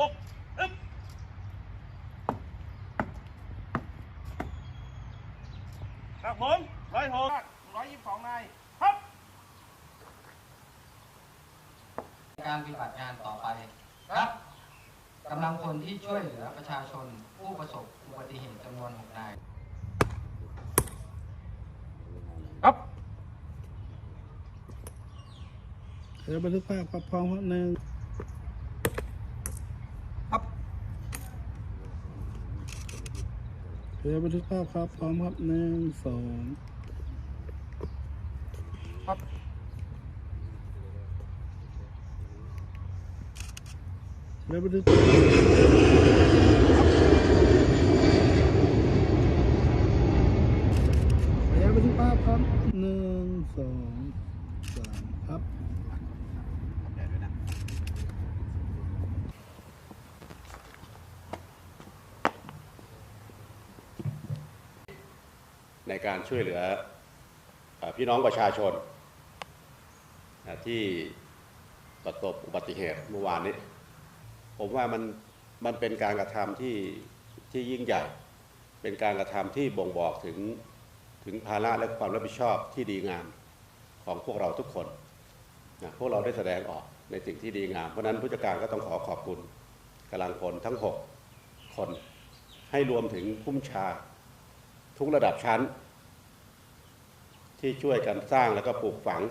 หกอึ๊บครับผมร้อยหกร้อยยี่สิบสองนายครับ การปฏิบัติงานต่อไปครับกำลังพลที่ช่วยเหลือประชาชนผู้ประสบอุบัติเหตุจำนวน6นายครับเดี๋ยวบันทึกภาพครับพร้อมครับหนึ่ง ครับ เดี๋ยวบันทึกภาพครับ พร้อมครับหนึ่งสองครับเดี๋ยวบันทึกเดี๋ยวบันทึกภาพครับหนึ่งสองสามครับ ในการช่วยเหลืออพี่น้องประชาชนที่ประสบอุบัติเหตุเมื่อวานนี้ ผมว่ามันมันเป็นการกระทำที่ที่ยิ่งใหญ่ เป็นการกระทำที่บ่งบอกถึงถึงภาระและความรับผิดชอบที่ดีงามของพวกเราทุกคนนะพวกเราได้แสดงออกในสิ่งที่ดีงาม เพราะนั้นผู้จัดการก็ต้องขอขอบคุณกำลังพลทั้ง 6 คนให้รวมถึงผู้บัญชา ทุกระดับชั้น ที่ช่วยกันสร้างแล้วก็ปลูกฝัง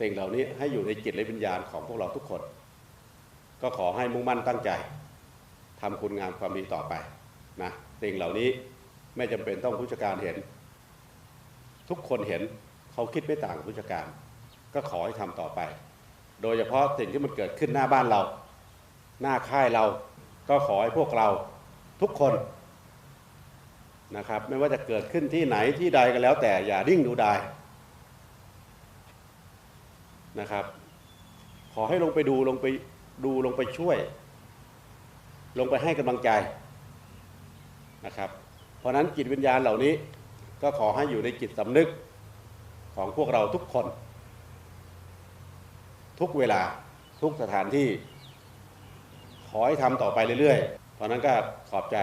สิ่งเหล่านี้ให้อยู่ในจิตและวิญญาณของพวกเราทุกคน ก็ขอให้มุ่งมั่นตั้งใจทำคุณงามความดีต่อไปนะสิ่งเหล่านี้ไม่จำเป็นต้องผู้จัดการเห็น ทุกคนเห็นเขาคิดไม่ต่างผู้จัดการ ก็ขอให้ทำต่อไป โดยเฉพาะสิ่งที่มันเกิดขึ้นหน้าบ้านเรา หน้าค่ายเราก็ขอให้พวกเราทุกคน นะครับ ไม่ว่าจะเกิดขึ้นที่ไหนที่ใดก็แล้วแต่อย่าดิ้งดูดายนะครับ ขอให้ลงไปดูลงไปดูลงไปช่วย ลงไปให้กำลังใจนะครับ เพราะนั้นจิตวิญญาณเหล่านี้ก็ขอให้อยู่ในจิตสำนึกของพวกเราทุกคน ทุกเวลาทุกสถานที่ ขอให้ทำต่อไปเรื่อยๆ เพราะฉะนั้นก็ขอบใจ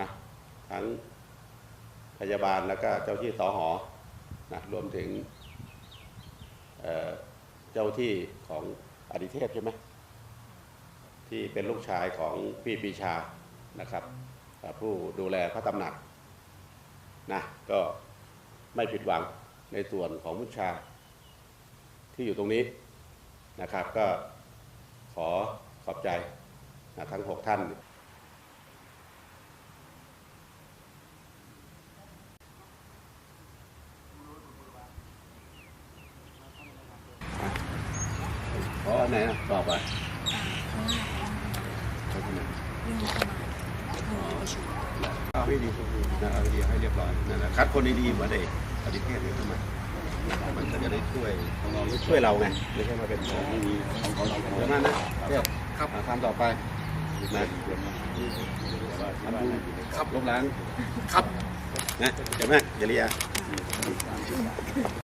นะทั้ง พยาบาลแล้วก็เจ้าที่สอหอนะรวมถึงเเจ้าที่ของอดิเทพใช่ไหมที่เป็นลูกชายของพี่ปีชานะครับผู้ดูแลพระตำหนักนะก็ไม่ผิดหวังในส่วนของมุชาที่อยู่ตรงนี้นะครับ ก็ขอขอบใจนะทั้งหกท่าน เพราะไหนนะต่อไปไม่ดีนะเอาดีให้เรียบร้อยนั่นแหละคัดคนดีๆมาได้ปฏิเทศเนี่ยเข้ามามันก็จะได้ช่วยช่วยเราไงไม่ใช่มาเป็นของไม่มีของเขาเดี๋ยวนั่นนะเรียบครับทำต่อไปนะทำบุญครับลบล้างครับนะเดี๋ยวแม่เจริยา